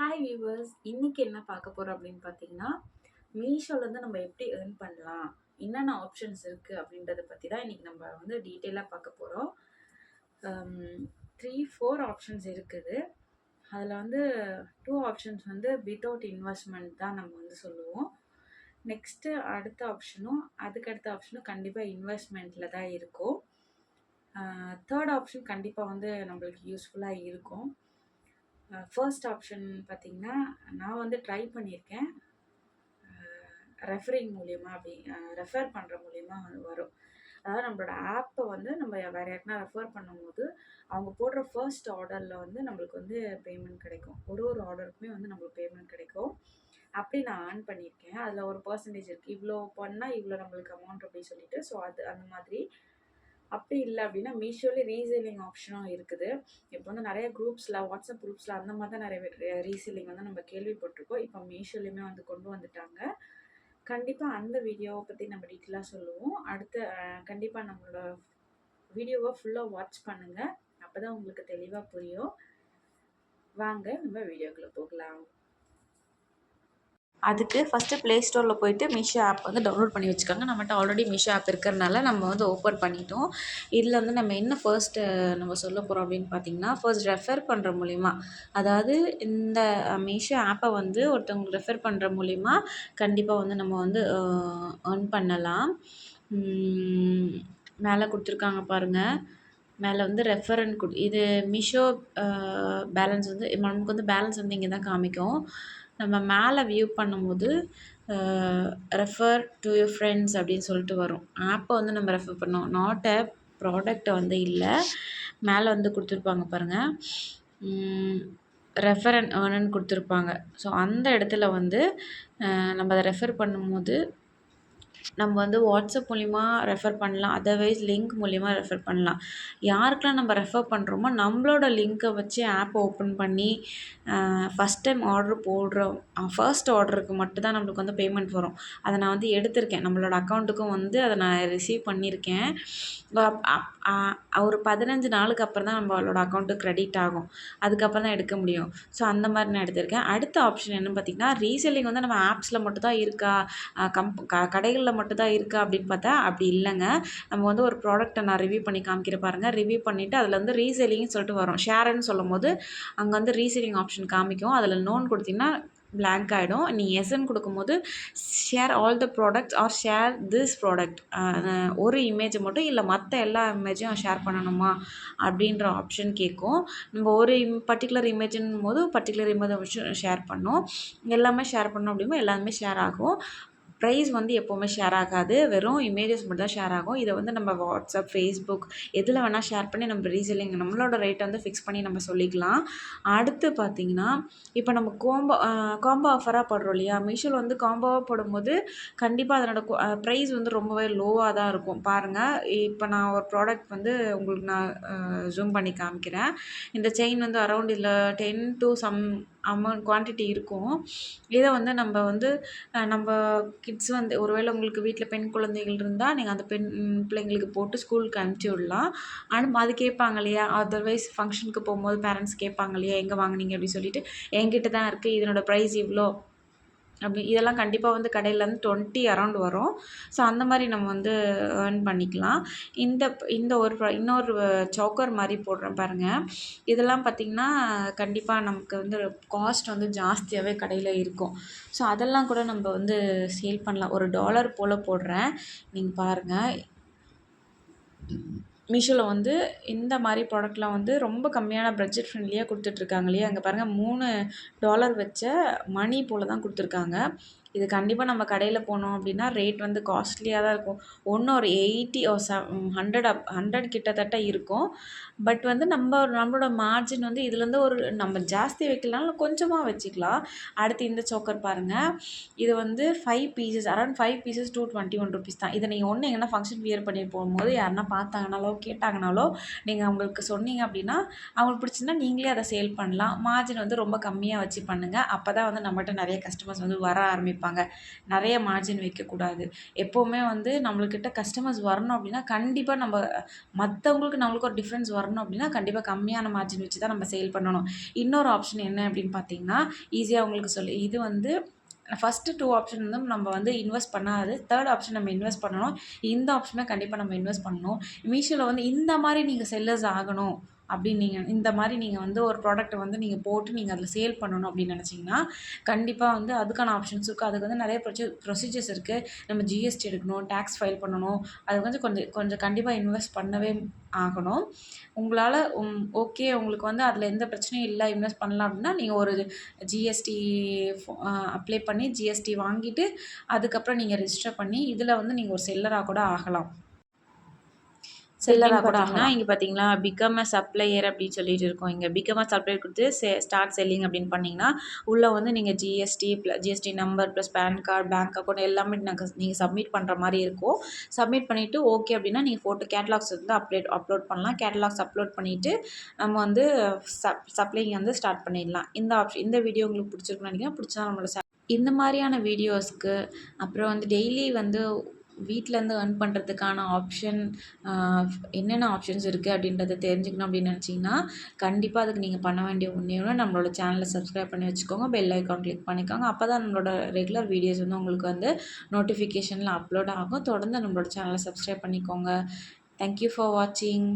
Hi viewers இன்னைக்கு என்ன பார்க்க போகிறோம் அப்படின்னு பார்த்தீங்கன்னா மீஷோலேருந்து நம்ம எப்படி ஏர்ன் பண்ணலாம் என்னென்ன ஆப்ஷன்ஸ் இருக்குது அப்படின்றத பற்றி தான் இன்றைக்கி நம்ம வந்து டீட்டெயிலாக பார்க்க போகிறோம் த்ரீ ஃபோர் ஆப்ஷன்ஸ் இருக்குது. அதில் வந்து டூ ஆப்ஷன்ஸ் வந்து வித்தவுட் இன்வெஸ்ட்மெண்ட் தான் நம்ம வந்து சொல்லுவோம். நெக்ஸ்ட்டு அடுத்த ஆப்ஷனும் அதுக்கு அடுத்த ஆப்ஷனும் கண்டிப்பாக இன்வெஸ்ட்மெண்ட்டில் தான் இருக்கும். தேர்ட் ஆப்ஷன் கண்டிப்பாக வந்து நம்மளுக்கு யூஸ்ஃபுல்லாக இருக்கும். ஃபர்ஸ்ட் ஆப்ஷன் பார்த்திங்கன்னா நான் வந்து ட்ரை பண்ணியிருக்கேன். ரெஃபரிங் மூலியமாக அப்படி ரெஃபர் பண்ணுற மூலியமா வரும். அதாவது நம்மளோட ஆப்பை வந்து நம்ம வேறு யாருக்குனா ரெஃபர் பண்ணும்போது அவங்க போடுற ஃபர்ஸ்ட் ஆர்டரில் வந்து நம்மளுக்கு வந்து பேமெண்ட் கிடைக்கும். ஒரு ஒரு ஆர்டருக்குமே வந்து நம்மளுக்கு பேமெண்ட் கிடைக்கும். அப்படி நான் ஆன் பண்ணியிருக்கேன். அதில் ஒரு பர்சன்டேஜ் இருக்குது இவ்வளோ பண்ணால் இவ்வளோ நம்மளுக்கு அமௌண்ட் அப்படின்னு சொல்லிட்டு ஸோ அது அந்த மாதிரி அப்படி இல்லை அப்படின்னா மீஷோலே ரீசேலிங் ஆப்ஷனும் இருக்குது. இப்போ வந்து நிறைய குரூப்ஸில் வாட்ஸ்அப் குரூப்ஸில் அந்த மாதிரி தான் நிறைய ரீசேலிங் வந்து நம்ம கேள்விப்பட்டிருக்கோம். இப்போ மீஷோலையுமே வந்து கொண்டு வந்துட்டாங்க. கண்டிப்பாக அந்த வீடியோவை பற்றி நம்ம டீட்டெயிலாக சொல்லுவோம். அடுத்து கண்டிப்பாக நம்மளோட வீடியோவை ஃபுல்லாக வாட்ச் பண்ணுங்கள் அப்போ தான் உங்களுக்கு தெளிவாக புரியும். வாங்க நம்ம வீடியோக்குள்ளே போகலாம். அதுக்கு ஃபஸ்ட்டு ப்ளே ஸ்டோரில் போயிட்டு மீஷோ ஆப் வந்து டவுன்லோட் பண்ணி வச்சுக்கோங்க. நம்மகிட்ட ஆல்ரெடி மீஷோ ஆப் இருக்கிறனால நம்ம வந்து ஓப்பன் பண்ணிட்டோம். இதில் வந்து நம்ம என்ன ஃபர்ஸ்ட்டு நம்ம சொல்ல போகிறோம் அப்படின்னு பார்த்தீங்கன்னா ஃபர்ஸ்ட் ரெஃபர் பண்ணுற மூலிமா அதாவது இந்த மீஷோ ஆப்பை வந்து ஒருத்தவங்களுக்கு ரெஃபர் பண்ணுற மூலிமா கண்டிப்பாக வந்து நம்ம வந்து ஏர்ன் பண்ணலாம். மேலே கொடுத்துருக்காங்க பாருங்கள் மேலே வந்து ரெஃபரன் கொடு இது மீஷோ பேலன்ஸ் வந்து நமக்கு வந்து பேலன்ஸ் வந்து இங்கே தான் காமிக்கும். நம்ம மேலே வியூ பண்ணும்போது ரெஃபர் டு யுவர் ஃப்ரெண்ட்ஸ் அப்படின்னு சொல்லிட்டு வரும். ஆப்பை வந்து நம்ம ரெஃபர் பண்ணோம். நாட் அ ப்ராடக்ட்டை வந்து இல்லை. மேலே வந்து கொடுத்துருப்பாங்க பாருங்கள் ரெஃபர் அண்ட் கொடுத்துருப்பாங்க. ஸோ அந்த இடத்துல வந்து நம்ம அதை ரெஃபர் பண்ணும்போது நம்ம வந்து வாட்ஸ்அப் மூலிமா ரெஃபர் பண்ணலாம். அதர்வைஸ் லிங்க் மூலிமா ரெஃபர் பண்ணலாம். யாருக்கெலாம் நம்ம ரெஃபர் பண்ணுறோமோ நம்மளோட லிங்க்கை வச்சு ஆப் ஓப்பன் பண்ணி ஃபஸ்ட் டைம் ஆர்டர் போடுறோம் ஃபர்ஸ்ட் ஆர்டருக்கு மட்டும்தான் நம்மளுக்கு வந்து பேமெண்ட் வரும். அதை நான் வந்து எடுத்திருக்கேன். நம்மளோட அக்கௌண்ட்டுக்கும் வந்து அதை நான் ரிசீவ் பண்ணியிருக்கேன். ஒரு பதினஞ்சு நாளுக்கு அப்புறம் தான் நம்மளோட அக்கௌண்ட்டுக்கு க்ரெடிட் ஆகும். அதுக்கப்புறம் தான் எடுக்க முடியும். ஸோ அந்த மாதிரி நான் எடுத்திருக்கேன். அடுத்த ஆப்ஷன் என்னன்னு பார்த்திங்கன்னா ரீசெல்லிங் வந்து நம்ம ஆப்ஸில் மட்டும்தான் இருக்கா? கம் கடைகளில் மட்டும் தான் இருக்கா அப்படின்னு பார்த்தா அப்படி இல்லைங்க. நம்ம வந்து ஒரு ப்ராடக்ட்டை நான் ரிவ்யூ பண்ணி காமிக்கிற பாருங்கள் ரிவ்யூ பண்ணிவிட்டு அதில் வந்து ரீசெல்லிங்னு சொல்லிட்டு வரும். ஷேருன்னு சொல்லும் போது அங்கே வந்து ரீசேலிங் ஆப்ஷன் காமிக்கும். அதில் லோன் கொடுத்திங்கன்னா பிளாங்க் ஆகிடும் நீ எஸ்என் கொடுக்கும்போது share all the products or share this product ஒரு இமேஜை மட்டும் இல்லை மற்ற எல்லா இமேஜையும் ஷேர் பண்ணணுமா? அப்படின்ற ஆப்ஷன் கேட்கும். நம்ம ஒரு இம் பர்டிகுலர் இமேஜுன்னும் போது பர்டிகுலர் இமேஜ் ஷேர் பண்ணோம். எல்லாமே ஷேர் பண்ணோம் அப்படின்னா எல்லாமே ஷேர் ஆகும். ப்ரைஸ் வந்து எப்போவுமே ஷேர் ஆகாது. வெறும் இமேஜஸ் மட்டும் தான் ஷேர் ஆகும். இதை வந்து நம்ம வாட்ஸ்அப் ஃபேஸ்புக் எதில் வேணால் ஷேர் பண்ணி நம்ம ரீசெல்லிங் நம்மளோட ரேட்டை வந்து ஃபிக்ஸ் பண்ணி நம்ம சொல்லிக்கலாம். அடுத்து பார்த்திங்கன்னா இப்போ நம்ம கோம்போ காம்போ ஆஃபராக போடுறோம் இல்லையா? மீஷோவில் வந்து காம்போவாக போடும்போது கண்டிப்பாக அதனோட ப்ரைஸ் வந்து ரொம்பவே லோவாக தான் இருக்கும். பாருங்கள் இப்போ நான் ஒரு ப்ராடக்ட் வந்து உங்களுக்கு நான் ஜூம் பண்ணி காமிக்கிறேன். இந்த செயின் வந்து அரௌண்ட் இதில் ten to some amount quantity இருக்கும். இதை வந்து நம்ம வந்து நம்ம கிட்ஸ் வந்து ஒருவேளை உங்களுக்கு வீட்டில் பெண் குழந்தைகள் இருந்தால் நீங்கள் அந்த பெண் பிள்ளைங்களுக்கு போட்டு ஸ்கூலுக்கு அனுப்பிச்சி விடலாம். ஆனால் அது கேட்பாங்க இல்லையா? அதர்வைஸ் ஃபங்க்ஷனுக்கு போகும்போது பேரண்ட்ஸ் கேட்பாங்க இல்லையா? எங்கே வாங்கினீங்க? அப்படின்னு சொல்லிட்டு என்கிட்ட தான் இருக்குது இதனோட ப்ரைஸ் இவ்வளோ அப்படி இதெல்லாம் கண்டிப்பாக வந்து கடையிலேருந்து டுவெண்ட்டி அரௌண்ட் வரும். ஸோ அந்த மாதிரி நம்ம வந்து ஏர்ன் பண்ணிக்கலாம். இந்த இந்த ஒரு இன்னொரு சௌக்கர் மாதிரி போடுறேன் பாருங்கள் இதெல்லாம் பார்த்திங்கன்னா கண்டிப்பாக நமக்கு வந்து காஸ்ட் வந்து ஜாஸ்தியாகவே கடையில் இருக்கும். ஸோ அதெல்லாம் கூட நம்ம வந்து சேல் பண்ணலாம். ஒரு டாலர் போல் போடுறேன். நீங்கள் பாருங்கள் மீஷோவில் வந்து இந்த மாதிரி ப்ராடக்ட்லாம் வந்து ரொம்ப கம்மியான பட்ஜெட் ஃப்ரெண்ட்லியாக கொடுத்துட்ருக்காங்க இல்லையா? அங்கே பாருங்கள் மூணு டாலர் வச்ச மணி போல் தான் கொடுத்துருக்காங்க. இது கண்டிப்பாக நம்ம கடையில் போனோம் அப்படின்னா ரேட் வந்து காஸ்ட்லியாக தான் இருக்கும். ஒன்று ஒரு எயிட்டி ஒரு செ ஹண்ட்ரட் அப் ஹண்ட்ரட் கிட்டத்தட்ட இருக்கும். பட் வந்து நம்ம நம்மளோட மார்ஜின் வந்து இதுலேருந்து ஒரு நம்ம ஜாஸ்தி வைக்கலனாலும் கொஞ்சமாக வச்சுக்கலாம். அடுத்து இந்த சோக்கர் பாருங்கள் இது வந்து five pieces around five pieces to twenty one rupees தான். இதை நீங்கள் ஒன்று எங்கன்னா ஃபங்க்ஷன் வியர் பண்ணி போகும்போது யாருன்னா பார்த்தாங்கனாலோ கேட்டாங்கனாலோ நீங்கள் அவங்களுக்கு சொன்னீங்க அப்படின்னா அவங்களுக்கு பிடிச்சிருந்தா நீங்களே அதை சேல் பண்ணலாம். மார்ஜின் வந்து ரொம்ப கம்மியாக வச்சு பண்ணுங்கள் அப்போ தான் வந்து நம்மகிட்ட நிறைய கஸ்டமர்ஸ் வந்து வர ஆரம்பிப்பாங்க. வைப்பாங்க நிறைய மார்ஜின் வைக்கக்கூடாது. எப்போவுமே வந்து நம்மளுக்கிட்ட கஸ்டமர்ஸ் வரணும் அப்படின்னா கண்டிப்பாக நம்ம மற்றவங்களுக்கு நம்மளுக்கு ஒரு டிஃப்ரென்ஸ் வரணும் அப்படின்னா கண்டிப்பாக கம்மியான மார்ஜின் வச்சு தான் நம்ம சேல் பண்ணணும். இன்னொரு ஆப்ஷன் என்ன அப்படின்னு பார்த்தீங்கன்னா ஈஸியாக உங்களுக்கு சொல்லி இது வந்து ஃபஸ்ட்டு டூ ஆப்ஷன் வந்து நம்ம வந்து இன்வெஸ்ட் பண்ணாது. தேர்ட் ஆப்ஷன் நம்ம இன்வெஸ்ட் பண்ணணும். இந்த ஆப்ஷனை கண்டிப்பாக நம்ம இன்வெஸ்ட் பண்ணணும். மீஷோவில் வந்து இந்த மாதிரி நீங்கள் செல்லர்ஸ் ஆகணும். அப்படின்னு நீங்கள் இந்த மாதிரி நீங்கள் வந்து ஒரு ப்ராடக்ட்டை வந்து நீங்கள் போட்டு நீங்கள் அதில் சேல் பண்ணணும் அப்படின்னு நினச்சிங்கன்னா கண்டிப்பாக வந்து அதுக்கான ஆப்ஷன்ஸ் இருக்குது அதுக்கு வந்து நிறைய ப்ரொசி ப்ரொசீஜர்ஸ் இருக்குது நம்ம ஜிஎஸ்டி எடுக்கணும் டேக்ஸ் ஃபைல் பண்ணணும். அது வந்து கொஞ்சம் கொஞ்சம் கண்டிப்பாக இன்வெஸ்ட் பண்ணவே ஆகணும். உங்களால் ஓகே உங்களுக்கு வந்து அதில் எந்த பிரச்சனையும் இல்லை இன்வெஸ்ட் பண்ணலாம் அப்படின்னா நீங்கள் ஒரு ஜிஎஸ்டி அப்ளை பண்ணி ஜிஎஸ்டி வாங்கிட்டு அதுக்கப்புறம் நீங்கள் ரெஜிஸ்டர் பண்ணி இதில் வந்து நீங்கள் ஒரு செல்லராக கூட ஆகலாம். செல்லராக கூட ஆகலாம். இங்கே பார்த்தீங்களா பிகம் அ சப்ளையர் அப்படின்னு சொல்லிட்டு இருக்கோம். இங்கே பிகம் அ சப்ளையர் கொடுத்து சே ஸ்டார்ட் செல்லிங் அப்படின்னு பண்ணிங்கன்னா உள்ளே வந்து நீங்கள் GST plus GST number plus PAN card bank account எல்லாமே நாங்கள் நீங்கள் சப்மிட் பண்ணுற மாதிரி இருக்கும். சப்மிட் பண்ணிவிட்டு ஓகே அப்படின்னா நீங்கள் ஃபோட்டோ கேட்லாக்ஸ் வந்து அப்டேட் அப்லோட் பண்ணலாம். கேட்லாக்ஸ் அப்லோட் பண்ணிவிட்டு நம்ம வந்து சப் சப்ளைங் வந்து ஸ்டார்ட் பண்ணிடலாம். இந்த ஆப்ஷன் இந்த வீடியோ உங்களுக்கு பிடிச்சிருக்குன்னு நினைக்கிறேன். பிடிச்சா நம்மளோட இந்த மாதிரியான வீடியோஸ்க்கு அப்புறம் வந்து டெய்லி வந்து வீட்டிலேருந்து ஏர்ன் பண்ணுறதுக்கான ஆப்ஷன் என்னென்ன ஆப்ஷன்ஸ் இருக்குது அப்படின்றத தெரிஞ்சுக்கணும் அப்படின்னு நினச்சிங்கன்னா கண்டிப்பாக அதுக்கு நீங்கள் பண்ண வேண்டிய ஒன்றே ஒன்று நம்மளோட சேனலை சப்ஸ்கிரைப் பண்ணி வச்சுக்கோங்க பெல் ஐக்கான் கிளிக் பண்ணிக்கோங்க. அப்போ தான் நம்மளோட ரெகுலர் வீடியோஸ் வந்து உங்களுக்கு வந்து நோட்டிஃபிகேஷனில் அப்லோட் ஆகும். தொடர்ந்து நம்மளோட சேனலை சப்ஸ்கிரைப் பண்ணிக்கோங்க. தேங்க்யூ ஃபார் வாட்சிங்